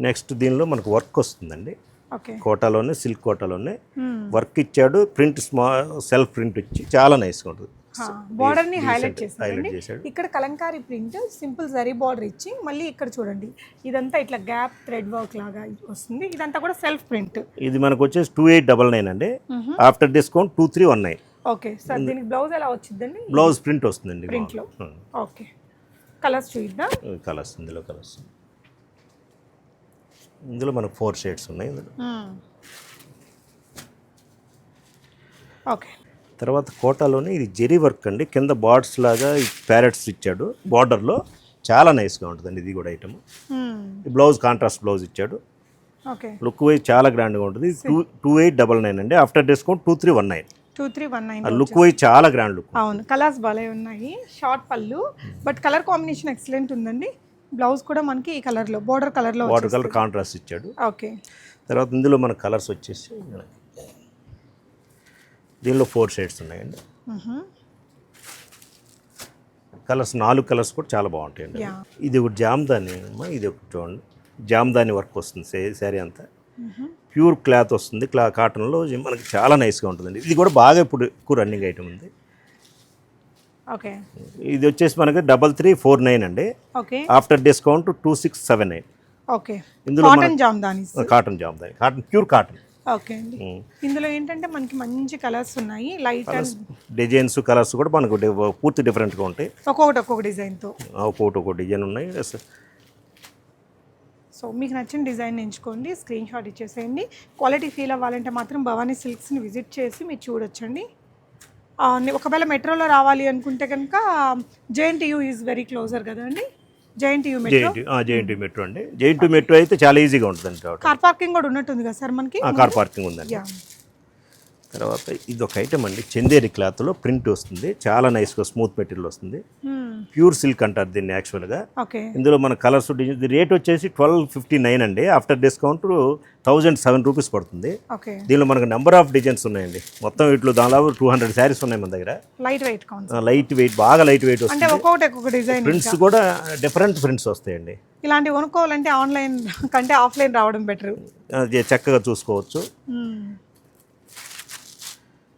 నెక్స్ట్ దీనిలో మనకు వర్క్ వస్తుందండి. కోటాలోనే సిల్క్ కోటాలోనే. వర్క్ ఇచ్చాడు. ప్రింట్ స్మా సెల్ఫ్ ప్రింట్ ఇచ్చి చాలా నైస్గా ఉంటుంది. బార్డర్ని హైలైట్ చేశాడు. ఇక్కడ Kalamkari print simple zari border ఇచ్చి మళ్ళీ ఇక్కడ చూడండి. ఇదంతా ఇట్లా గ్యాప్ థ్రెడ్ వర్క్ లాగా వస్తుంది. ఇదంతా కూడా సెల్ఫ్ ప్రింట్. ఇది మనకు వచ్చేసి టూ ఎయిట్ డబల్ నైన్ అండి. After discount two three one nine okay sir దీనికి బ్లౌజ్ ఎలా వచ్చిందండి బ్లౌజ్ ప్రింట్ వస్తుందండి Print లో. ఓకే. కలర్స్ చూద్దాం కలర్స్ ఇందులో కలర్స్ ఇందులో మనకు ఫోర్ షేడ్స్ ఉన్నాయి ఇందులో. ఓకే. తర్వాత కోటాలోనే ఇది జెరీ వర్క్ అండి. కింద బార్డ్స్ లాగా ప్యారెట్స్ ఇచ్చాడు. బార్డర్లో చాలా నైస్గా ఉంటుందండి ఇది కూడా ఐటమ్ ఈ బ్లౌజ్ కాంట్రాస్ట్ బ్లౌజ్ ఇచ్చాడు. ఓకే. లుక్ వైజ్ చాలా గ్రాండ్గా ఉంటుంది. Two two eight double nine అండి. After discount two three one nine two three one nine look wise చాలా గ్రాండ్ లుక్. అవును కలర్స్ భలే ఉన్నాయి. షార్ట్ పళ్ళు బట్ కలర్ కాంబినేషన్ ఎక్సలెంట్ ఉందండి. బ్లౌజ్ కూడా మనకి ఈ కలర్లో బోర్డర్ కలర్లో వాటర్ కలర్ కాంట్రాస్ట్ ఇచ్చాడు. ఓకే. తర్వాత ఇందులో మన కలర్స్ వచ్చేసి దీనిలో ఫోర్ షేడ్స్ ఉన్నాయండి. కలర్స్ నాలుగు కలర్స్ కూడా చాలా బాగుంటాయండి. ఇది ఒకటి జామ్దాని ఇది ఒకటి చూడండి. జామ్దాని వర్క్ వస్తుంది శారీ అంతా. ప్యూర్ క్లాత్ వస్తుంది. క్లా కాటన్లో మనకి చాలా నైస్గా ఉంటుందండి. ఇది కూడా బాగా ఇప్పుడు ఎక్కువ రన్నింగ్ ఐటమ్ ఉంది. ఓకే. ఇది వచ్చేసి మనకి డబల్ త్రీ ఫోర్ నైన్ అండి. Okay. After discount two six seven nine. Okay. ఇందులో cotton Jamdanis cotton Jamdani cotton pure cotton. Okay అండి. ఇందులో ఏంటంటే మనకి మంచి కలర్స్ ఉన్నాయి. లైట్ అండ్ డిజైన్స్ కలర్స్ కూడా మనకు పూర్తి డిఫరెంట్గా ఉంటాయి. ఒక్కొక్కటి ఒక్కొక్క డిజైన్తో. ఒక్కొక్కటి ఒక్కొక్క డిజైన్ ఉన్నాయి. సో మీకు నచ్చిన డిజైన్ ఎంచుకోండి స్క్రీన్ షాట్ ఇచ్చేసేయండి. క్వాలిటీ ఫీల్ అవ్వాలంటే మాత్రం భవానీ సిల్క్స్ని విజిట్ చేసి మీరు చూడొచ్చండి. ఒకవేళ మెట్రోలో రావాలి అనుకుంటే కనుక జేఎన్టీయూ ఈజ్ వెరీ క్లోజర్ కదండి? JNTU metro? జేఎన్టీ మెట్రో అండి. జేఎన్టీ మెట్రో అయితే చాలా ఈజీగా ఉంటుందండి రావడం. కార్ పార్కింగ్ కూడా ఉన్నట్టుంది కదా సార్ మనకి? కార్ పార్కింగ్ ఉందండి. తర్వాత ఇది ఒక ఐటమ్ అండి. చందేరి క్లాత్లో ప్రింట్ వస్తుంది. చాలా నైస్గా స్మూత్ మెటీరియల్ వస్తుంది. ప్యూర్ సిల్క్ అంటారు దీన్ని యాక్చువల్గా ఇందులో మన కలర్స్ డిజైన్ రేట్ వచ్చేసి ట్వెల్వ్ ఫిఫ్టీ నైన్ అండి. After discount thousand seven rupees పడుతుంది. దీనిలో మనకు నెంబర్ ఆఫ్ డిజైన్స్ ఉన్నాయండి. మొత్తం వీటిలో దాదాపు టూ హండ్రెడ్ శారీస్ ఉన్నాయి మన దగ్గర. లైట్ వెయిట్ లైట్ వెయిట్ బాగా లైట్ వెయిట్ వస్తుంది. ప్రింట్స్ కూడా డిఫరెంట్ ప్రింట్స్ వస్తాయండి. ఇలాంటివి కొనుక్కోవాలంటే ఆన్లైన్ కంటే ఆఫ్లైన్ రావడం బెటర్ చక్కగా చూసుకోవచ్చు.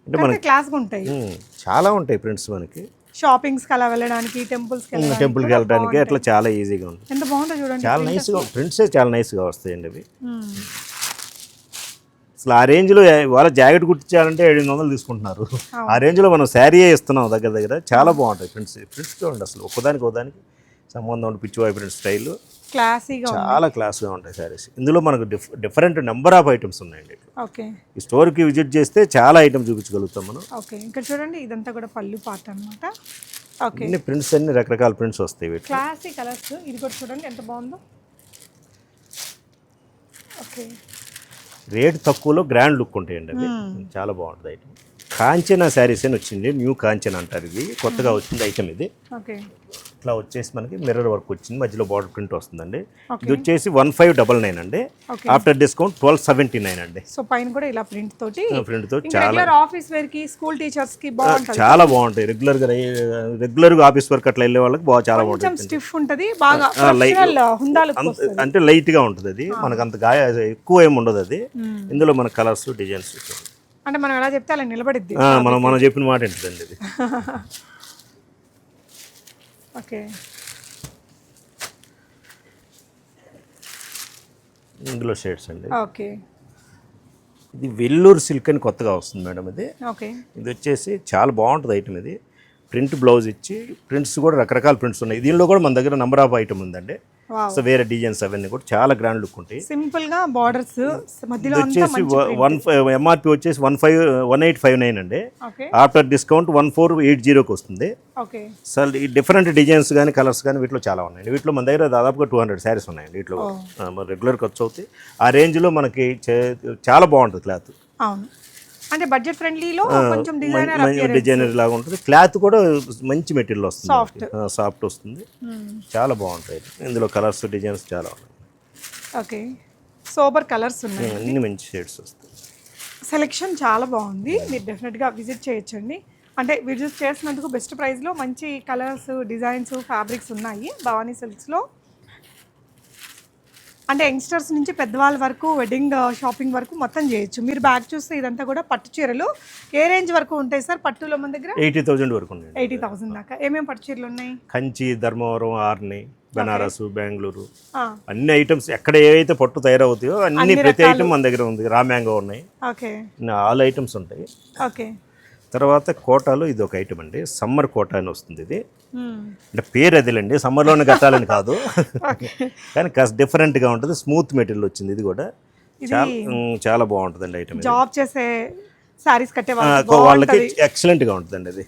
అంటే మనకి క్లాస్గా ఉంటాయి. ఉమ్, చాలా ఉంటాయి ప్రింట్స్ మనకి. షాపింగ్స్కి అలా వెళ్ళడానికి టెంపుల్స్కి టెంపుల్కి వెళ్ళడానికి. అట్లా చాలా ఈజీగా ఉంటుంది ఎంత బాగుందో చూడండి చాలా నైస్గా ప్రింట్సే చాలా నైస్గా వస్తాయండి అవి. అసలు ఆ రేంజ్లో వాళ్ళ జాకెట్ కుట్టించాలంటే ఏడు వందలు తీసుకుంటున్నారు. ఆ రేంజ్లో మనం శారీయే ఇస్తున్నాం దగ్గర దగ్గర చాలా బాగుంటాయి ప్రింట్స్ ప్రింట్స్ చూడండి అసలు ఒక్కదానికి ఒకదానికి సంబంధం ఉండి పిచ్చి వాయి ప్రింట్ స్టైల్ క్లాసీగా. చాలా క్లాస్గా ఉంటాయి శారీస్. ఇందులో మనకు diff different number of items ఉన్నాయండి. ఓకే. ఈ స్టోర్కి విజిట్ చేస్తే చాలా ఐటమ్స్ చూపించగలుగుతాం మనం. ఓకే. ఇక్కడ చూడండి ఇదంతా కూడా పళ్ళు పాట అన్నమాట. ఓకే. అన్ని ప్రింట్స్ అన్ని రకరకాల ప్రింట్స్ వస్తాయి వీటి క్లాసీ కలర్స్. ఇది కూడా చూడండి ఎంత బాగుందో. ఓకే. రేట్ తక్కువలో గ్రాండ్ లుక్ ఉంటాయండి అవి. చాలా బాగుంటుంది ఐటమ్. కాంచన శారీస్ అని వచ్చింది న్యూ కాంచన అంటారు ఇది కొత్తగా వచ్చింది ఐటమ్ ఇది. ఓకే. ఇట్లా వచ్చేసి మనకి మిర్రర్ వర్క్ వచ్చింది. మధ్యలో బార్డర్ ప్రింట్ వస్తుందండి. ఇది వచ్చేసి వన్ ఫైవ్ డబల్ నైన్ అండి. After discount twelve seventy nine అండి. సో పైన కూడా ఇలా ప్రింట్ తోటి ప్రింట్తో ఇంకా చాలా రెగ్యులర్ ఆఫీస్ వేర్కి స్కూల్ టీచర్స్కి బాగుంటది. చాలా బాగుంటాయి. రెగ్యులర్గా రెగ్యులర్గా ఆఫీస్ వర్క్ అట్లా వెళ్ళే వాళ్ళకి బాగా చాలా బాగుంటుంది స్టిఫ్ ఉంటది. బాగా వస్తుంది. అంటే లైట్గా ఉంటుంది అది. మనకు అంత గాయ ఎక్కువ ఏమి ఉండదు అది. ఇందులో మన కలర్స్ డిజైన్స్ అంటే మనం ఎలా చెప్తే అలా నిలబడిద్ది. మనం మనం చెప్పిన మాట ఏంటిదండి ఇది? ఓకే ఇందులో షేడ్స్ అండి. ఓకే ఇది వెల్లూరు సిల్క్ అని కొత్తగా వస్తుంది మేడం ఇది. ఓకే ఇది వచ్చేసి చాలా బాగుంటుంది ఐటమ్ ఇది. ప్రింట్ బ్లౌజ్ ఇచ్చి ప్రింట్స్ కూడా రకరకాల ప్రింట్స్ ఉన్నాయి. దీనిలో కూడా మన దగ్గర నెంబర్ ఆఫ్ ఐటమ్ ఉందండి. సో వేరే డిజైన్స్ అవన్నీ కూడా చాలా గ్రాండ్ లుక్ ఉంటాయి. సింపుల్గా బార్డర్స్ మధ్యలో ఇది అంతా వచ్చేసి మంచి వన్ ఫైవ్ ఎంఆర్పి వచ్చేసి one five one eight five nine అండి. After discount one four eight జీరోకి వస్తుంది. ఈ డిఫరెంట్ డిజైన్స్ కానీ కలర్స్ కానీ వీటిలో చాలా ఉన్నాయండి. వీటిలో మన దగ్గర దాదాపుగా టూ హండ్రెడ్ శారీస్ ఉన్నాయండి వీటిలో రెగ్యులర్ ఖర్చు అవుతాయి. ఆ రేంజ్లో మనకి చాలా బాగుంటుంది క్లాత్ అవును. అంటే బడ్జెట్ ఫ్రెండ్లీలో కొంచెం డిజైనర్ డిజైనర్ లాగా ఉంటుంది. క్లాత్ కూడా మంచి మెటీరియల్ వస్తుంది Soft. సాఫ్ట్ వస్తుంది. చాలా బాగుంటాయి. ఇందులో కలర్స్ డిజైన్స్ చాలా ఉన్నాయి. ఓకే సోబర్ కలర్స్ ఉన్నాయి. అన్ని మంచి షేడ్స్ వస్తాయి. సెలెక్షన్ చాలా బాగుంది. మీరు డెఫినెట్గా విజిట్ చేయొచ్చండి. అంటే విజిట్ చేసినందుకు బెస్ట్ ప్రైస్లో మంచి కలర్స్ డిజైన్స్ ఫ్యాబ్రిక్స్ ఉన్నాయి. భవానీ సిల్క్స్లో అంటే యంగ్స్టర్స్ నుంచి పెద్దవాళ్ళ వరకు వెడ్డింగ్ షాపింగ్ వరకు మొత్తం చేయొచ్చు. మీరు బ్యాగ్ చూస్తే ఇదంతా కూడా పట్టు చీరలు. ఏ రేంజ్ వరకు ఉంటాయి సార్ పట్టులో మన దగ్గర? ఎయిటీ థౌజండ్ వరకు ఉన్నాయండి ఎయిటీ థౌసండ్ దాకా. ఏమేమి పట్టు చీరలు ఉన్నాయి? కంచి ధర్మవరం ఆర్ని బనారస్ బెంగళూరు. అన్ని ఐటమ్స్ ఎక్కడ ఏవైతే పట్టు తయారవుతాయో అన్ని ప్రతి ఐటమ్ మన దగ్గర ఉంది. రా మ్యాంగో ఉన్నాయి. ఓకే. ఆల్ ఐటమ్స్ ఉంటాయి. ఓకే. తర్వాత కోటాలో ఇది ఒక ఐటమ్ అండి. సమ్మర్ కోటా అని వస్తుంది ఇది. అంటే పేరు అదిలేండి. సమ్మర్లోనే కట్టాలని కాదు. కానీ కాస్త డిఫరెంట్గా ఉంటుంది. స్మూత్ మెటీరియల్ వచ్చింది ఇది కూడా. చాలా బాగుంటుందండి ఐటమ్ జాబ్ చేసే శారీస్ కట్టే వాళ్ళకి ఎక్సలెంట్గా ఉంటుందండి అది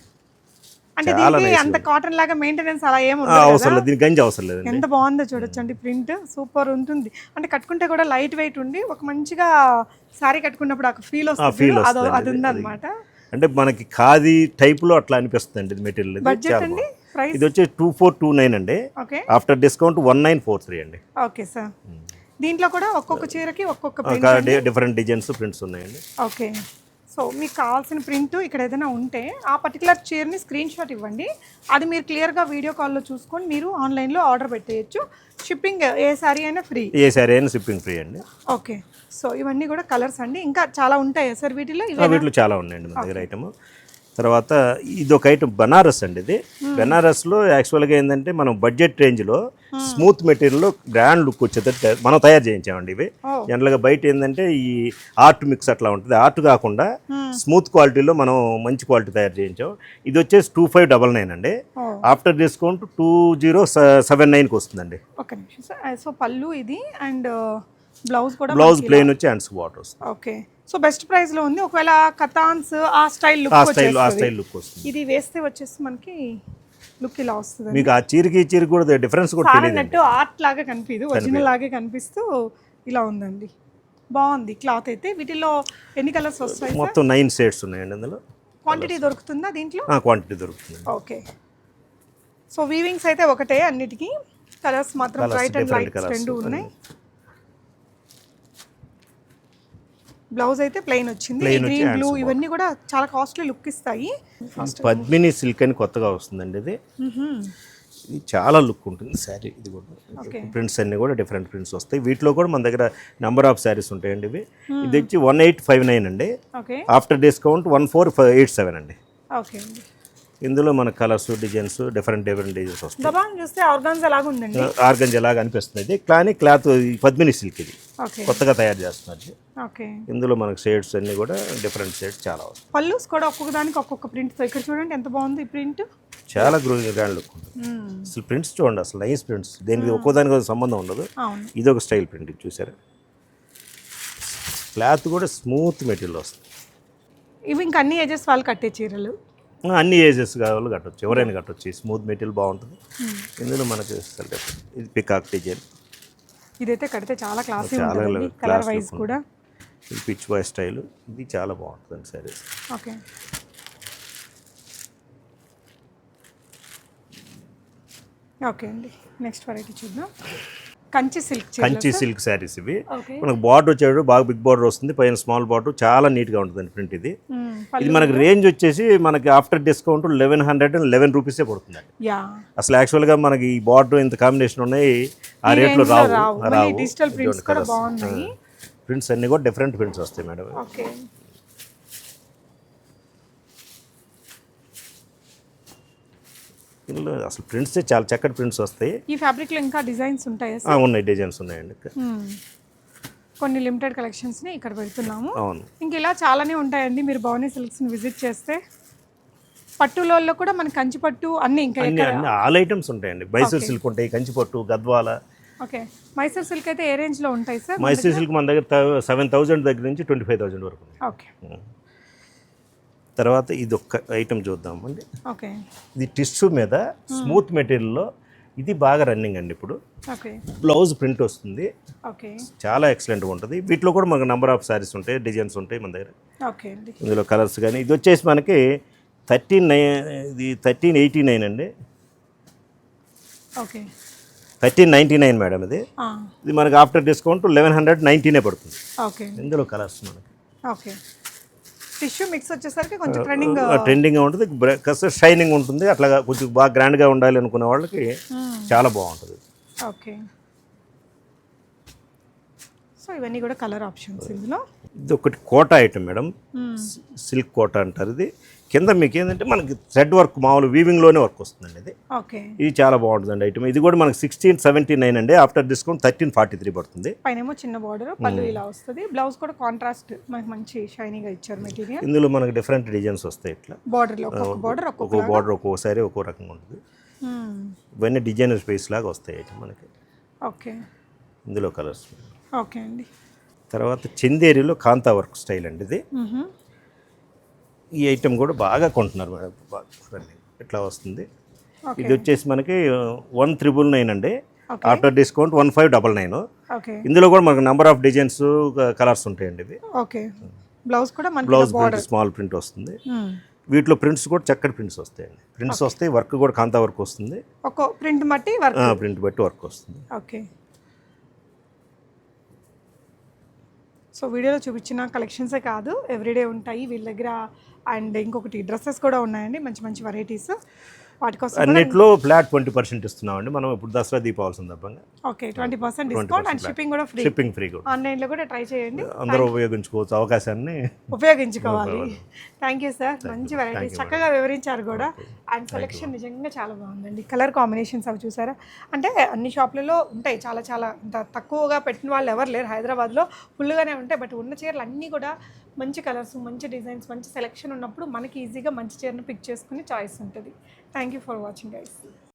అంటే దీనికి అంత కాటన్ లాగా మెయింటెనెన్స్ అలా ఏమి అవసరం లేదు. దీనికి గంజి అవసరం లేదండి. ఎంత బాగుందో చూడొచ్చు అండి ప్రింట్ సూపర్ ఉంటుంది. అంటే కట్టుకుంటే కూడా లైట్ వెయిట్ ఉండి ఒక మంచిగా శారీ కట్టుకున్నప్పుడు ఒక ఫీల్ వస్తుంది అది ఉందన్నమాట. అంటే మనకి ఖాదీ టైప్లో అట్లా అనిపిస్తుంది అండి మెటీరియల్ ఇది చాలా బాగుంది. ఇది వచ్చి టూ ఫోర్ టూ నైన్ అండి. After discount one nine four three అండి. Okay sir. దీంట్లో కూడా ఒక్కొక్క చీరకి ఒక్కొక్క డిఫరెంట్ డిజైన్స్ ప్రింట్స్ ఉన్నాయండి. ఓకే. సో మీకు కావాల్సిన ప్రింట్ ఇక్కడ ఏదైనా ఉంటే ఆ పర్టికులర్ చీరని స్క్రీన్ షాట్ ఇవ్వండి. అది మీరు క్లియర్గా వీడియో కాల్లో చూసుకొని మీరు ఆన్లైన్లో ఆర్డర్ పెట్టేయచ్చు. షిప్పింగ్ ఏ శారీ అయినా ఫ్రీ ఏ సారీ అయినా షిప్పింగ్ ఫ్రీ అండి. ఓకే సో ఇవన్నీ కూడా కలర్స్ అండి. ఇంకా చాలా ఉంటాయా సార్ వీటిలో? వీటిలో చాలా ఉన్నాయండి మన దగ్గర ఐటమ్ తర్వాత ఇది ఒక ఐటమ్ బనారస్ అండి ఇది. బెనారస్లో యాక్చువల్గా ఏంటంటే మనం బడ్జెట్ రేంజ్లో స్మూత్ మెటీరియల్లో గ్రాండ్ లుక్ వచ్చేటట్టు మనం తయారు చేయించామండి ఇవి. జనరల్గా బయట ఏంటంటే ఈ ఆర్ట్ మిక్స్ అట్లా ఉంటుంది. ఆర్ట్ కాకుండా స్మూత్ క్వాలిటీలో మనం మంచి క్వాలిటీ తయారు చేయించాం. ఇది వచ్చేసి టూ ఫైవ్ డబల్ నైన్ అండి. After discount two zero seven నైన్కి వస్తుందండి. సో పళ్ళు ఇది అండ్ బ్లౌజ్ కూడా బ్లౌజ్ ప్లెయిన్ వచ్చి హ్యాండ్స్ వాటర్ వస్తుంది. ఓకే. సో బెస్ట్ ప్రైస్లో ఉంది. ఒకవేళ కథాన్స్ ఆ స్టైల్ లుక్ ఆ స్టైల్ ఆ స్టైల్ లుక్ వస్తుంది. ఇది వేస్తే వచ్చేసి మనకి లుక్ ఇలా వస్తుంది మీకు ఆ చీరకి చీరకి కూడా డిఫరెన్స్ కూడా తెలియదు ఆర్ట్ లాగా కనిపించదు ఒరిజినల్ లాగే కనిపిస్తూ ఇలా ఉందండి. బాగుంది క్లాత్ అయితే. వీటిలో ఎన్ని కలర్స్ వస్తాయి మొత్తం నైన్ షేడ్స్ ఉన్నాయండి అందులో. క్వాంటిటీ దొరుకుతుందా దీంట్లో? క్వాంటిటీ దొరుకుతుంది ఓకే సో వీవింగ్స్ అయితే ఒకటే. అన్నిటికీ కలర్స్ మాత్రం బ్రైట్ అండ్ లైట్ రెండు ఉన్నాయి. బ్లౌజ్ అయితే ప్లెయిన్ వచ్చింది. Green blue. ఇవన్నీ కూడా చాలా కాస్ట్లీ లుక్ ఇస్తాయి. పద్మిని సిల్క్ అని కొత్తగా వస్తుందండి ఇది. ఇది చాలా లుక్ ఉంటుంది శారీ ఇది కూడా. ప్రింట్స్ అన్ని కూడా డిఫరెంట్ ప్రింట్స్ వస్తాయి. వీటిలో కూడా మన దగ్గర నెంబర్ ఆఫ్ శారీస్ ఉంటాయండి ఇవి. ఇది వచ్చి వన్ ఎయిట్ ఫైవ్ నైన్ అండి. After discount one four eight seven అండి. ఓకే అండి. ఇందులో మన colours designs different different designs వస్తాయి. చూస్తే ఆర్గాన్స్ ఎలాగ ఉందండి. ఆర్గంజ్ ఎలాగ అనిపిస్తుంది. కానీ క్లాత్ పద్మిని సిల్క్ ఇది. కొత్తగా తయారు. ఓకే. ఇందులో మనకు షేడ్స్ అన్ని కూడా డిఫరెంట్ షేడ్స్ చాలా వస్తాయి. పళ్ళుస్ కూడా ఒక్కొక్క దానికి ఒక్కొక్క ప్రింట్తో ఇక్కడ చూడండి ఎంత బాగుంది ఈ ప్రింట్ చాలా గ్రోయింగ్ గ్రాండ్ లుక్ అసలు ప్రింట్స్ చూడండి అసలు నైస్ ప్రింట్స్ దేనికి ఒక్కో దానికి సంబంధం ఉండదు. ఇది ఒక స్టైల్ ప్రింట్ చూసారా? క్లాత్ కూడా స్మూత్ మెటీరియల్ వస్తుంది. ఇవి ఇంకా అన్ని ఏజెస్ వాళ్ళు కట్టే చీరలు. అన్ని ఏజెస్ కావాలి కట్టొచ్చు. ఎవరైనా కట్టొచ్చు. స్మూత్ మెటీరియల్ బాగుంటుంది. ఇందులో మనకి. ఇది పికాక్ డిజైన్ ఇదైతే కడితే చాలా క్లాసీ ఉంటుంది కలర్ వైజ్. కూడా. ఇది పిచ్ బాయ్ స్టైల్ ఇది చాలా బాగుంటుంది సరే ఓకే. ఓకే అండి. నెక్స్ట్ వెరైటీ చూద్దాం. కంచి సిల్క్ కంచి సిల్క్ శారీస్ ఇవి. మనకు బార్డర్ వచ్చాడు బాగా బిగ్ బార్డర్ వస్తుంది. పైన స్మాల్ బార్డర్ చాలా నీట్గా ఉంటుంది ప్రింట్ ఇది. ఇది మనకి రేంజ్ వచ్చేసి మనకి after discount eleven hundred and eleven రూపీసే పడుతుంది అసలు యాక్చువల్గా మనకి ఈ బార్డర్ ఇంత కాంబినేషన్ ఉన్నాయి ఆ రేట్లో రావు. రావు. digital prints కూడా బాగున్నాయి. ప్రింట్స్ అన్ని కూడా డిఫరెంట్ ప్రింట్స్ వస్తాయి మేడం. ఇందులో అసలు ప్రింట్స్ చాలా చక్కటి ప్రింట్స్ వస్తాయి. ఈ ఫ్యాబ్రిక్లో ఇంకా డిజైన్స్ ఉంటాయా ఉన్నాయి డిజైన్స్ ఉన్నాయండి. కొన్ని లిమిటెడ్ కలెక్షన్స్ని ఇక్కడ పెడుతున్నాము. అవును. ఇంక ఇలా చాలానే ఉంటాయండి. మీరు భవానీ సిల్క్స్ని విజిట్ చేస్తే పట్టులలో కూడా మన కంచి పట్టు అన్ని ఇంకా ఆల్ ఐటమ్స్ ఉంటాయండి. మైసూర్ సిల్క్ ఉంటాయి కంచిపట్టు గద్వాల. ఓకే. మైసూర్ సిల్క్ అయితే ఏ రేంజ్లో ఉంటాయి సార్? మైసూర్ సిల్క్ మన దగ్గర సెవెన్ థౌజండ్ దగ్గర నుంచి ట్వంటీ ఫైవ్ థౌజండ్ వరకు. ఓకే. తర్వాత ఇది ఒక్క ఐటమ్ చూద్దామండి ఓకే. ఇది టిష్యూ మీద స్మూత్ మెటీరియల్లో ఇది బాగా రన్నింగ్ అండి ఇప్పుడు. బ్లౌజ్ ప్రింట్ వస్తుంది. ఓకే. చాలా ఎక్సలెంట్గా ఉంటుంది. వీటిలో కూడా మనకు నెంబర్ ఆఫ్ సారీస్ ఉంటాయి డిజైన్స్ ఉంటాయి మన దగ్గర. ఓకే అండి. ఇందులో కలర్స్ కానీ ఇది వచ్చేసి మనకి థర్టీన్ నైన్ ఇది థర్టీన్ ఎయిటీ నైన్ అండి. Okay. Thirteen ninety nine madam ఇది. ఇది మనకి ఆఫ్టర్ డిస్కౌంట్ లెవెన్ హండ్రెడ్ నైంటీనే పడుతుంది. ఓకే. ఇందులో కలర్స్ మనకి. ఓకే. టిష్యూ మిక్స్ వచ్చేసరికి కొంచెం ట్రెండింగ్ ట్రెండింగ్గా ఉంటుంది. కాస్త షైనింగ్ ఉంటుంది. అట్లా కొంచెం బాగా గ్రాండ్గా ఉండాలి అనుకునే వాళ్ళకి చాలా బాగుంటుంది. ఓకే. సో ఇవన్నీ కూడా కలర్ ఆప్షన్స్ ఇందులో? ఇది ఒకటి Kota item madam. Silk Kota అంటారు ఇది. కింద మీకు ఏంటంటే మనకి థ్రెడ్ వర్క్ మామూలు వీవింగ్లోనే వర్క్ వస్తుందండి ఇది. ఓకే. ఇది చాలా బాగుంటుందండి ఐటమ్ ఇది కూడా మనకి సిక్స్టీన్ సెవెంటీ నైన్ అండి. After discount thirteen forty three పడుతుంది. పైనేమో చిన్న బార్డర్ పళ్ళు ఇలా వస్తుంది. బ్లౌజ్ కూడా కాంట్రాస్ట్ మనకి మంచి షైనీగా ఇచ్చారు మెటీరియల్ ఇందులో మనకి డిఫరెంట్ డిజైన్స్ వస్తాయి ఇట్లా. బార్డర్లో ఒక్కొక్క బార్డర్ ఒక్కొక్క ఒక్కో బార్డర్ ఒక్కోసారి ఒక్కో రకంగా ఉంటుంది. ఇవన్నీ డిజైనర్ స్పేస్ లాగా వస్తాయి ఐటమ్ మనకి. ఓకే. ఇందులో కలర్స్ ఓకే అండి. తర్వాత చందేరిలో కాంతా వర్క్ స్టైల్ అండి ఇది. ఈ ఐటమ్ కూడా బాగా కొంటున్నారు మేడం. ఇట్లా వస్తుంది? ఇది వచ్చేసి మనకి వన్ త్రిబుల్ నైన్ అండి. After discount one five double nine. ఇందులో కూడా మనకు నెంబర్ ఆఫ్ డిజైన్స్ కలర్స్ ఉంటాయండి ఇవి. ఓకే. బ్లౌజ్ కూడా బ్లౌజ్ ప్రింట్ స్మాల్ ప్రింట్ వస్తుంది. మ్మ్. వీటిలో ప్రింట్స్ కూడా చక్కటి ప్రింట్స్ వస్తాయండి. ప్రింట్స్ వస్తాయి వర్క్ కూడా కాంతా వర్క్ వస్తుంది. ఒక్కో ప్రింట్ బట్టి వర్క్ ప్రింట్ బట్టి వర్క్ వస్తుంది. ఓకే. సో వీడియోలో చూపించిన కలెక్షన్సే కాదు. ఎవ్రీడే ఉంటాయి. వీళ్ళ దగ్గర అండ్ ఇంకొకటి డ్రెస్సెస్ కూడా ఉన్నాయండి మంచి మంచి వెరైటీస్ వాటి కోసం అన్నిట్లో ఫ్లాట్ ట్వంటీ పర్సెంట్ ఇస్తున్నామండి. మనం ఇప్పుడు దసరా దీపావళి సందర్భంగా. Okay twenty percent discount and shipping కూడా ఫ్రీ షిప్పింగ్ ఫ్రీ కూడా. ఆన్లైన్లో కూడా ట్రై చేయండి. అందరూ ఉపయోగించుకోవచ్చు అవకాశాన్ని ఉపయోగించుకోవాలి. థ్యాంక్ యూ సార్ మంచి వెరైటీస్ చక్కగా వివరించారు కూడా. అండ్ సెలెక్షన్ నిజంగా చాలా బాగుందండి. కలర్ కాంబినేషన్స్ అవి చూసారా? అంటే అన్ని షాపులలో ఉంటాయి చాలా చాలా. తక్కువగా పెట్టిన వాళ్ళు ఎవరు లేరు. హైదరాబాద్లో ఫుల్గానే ఉంటాయి బట్ ఉన్న చీరలు అన్నీ కూడా మంచి కలర్స్ మంచి డిజైన్స్ మంచి సెలెక్షన్ ఉన్నప్పుడు మనకి ఈజీగా మంచి చీరను పిక్ చేసుకుని చాయిస్ ఉంటుంది. Thank you for watching guys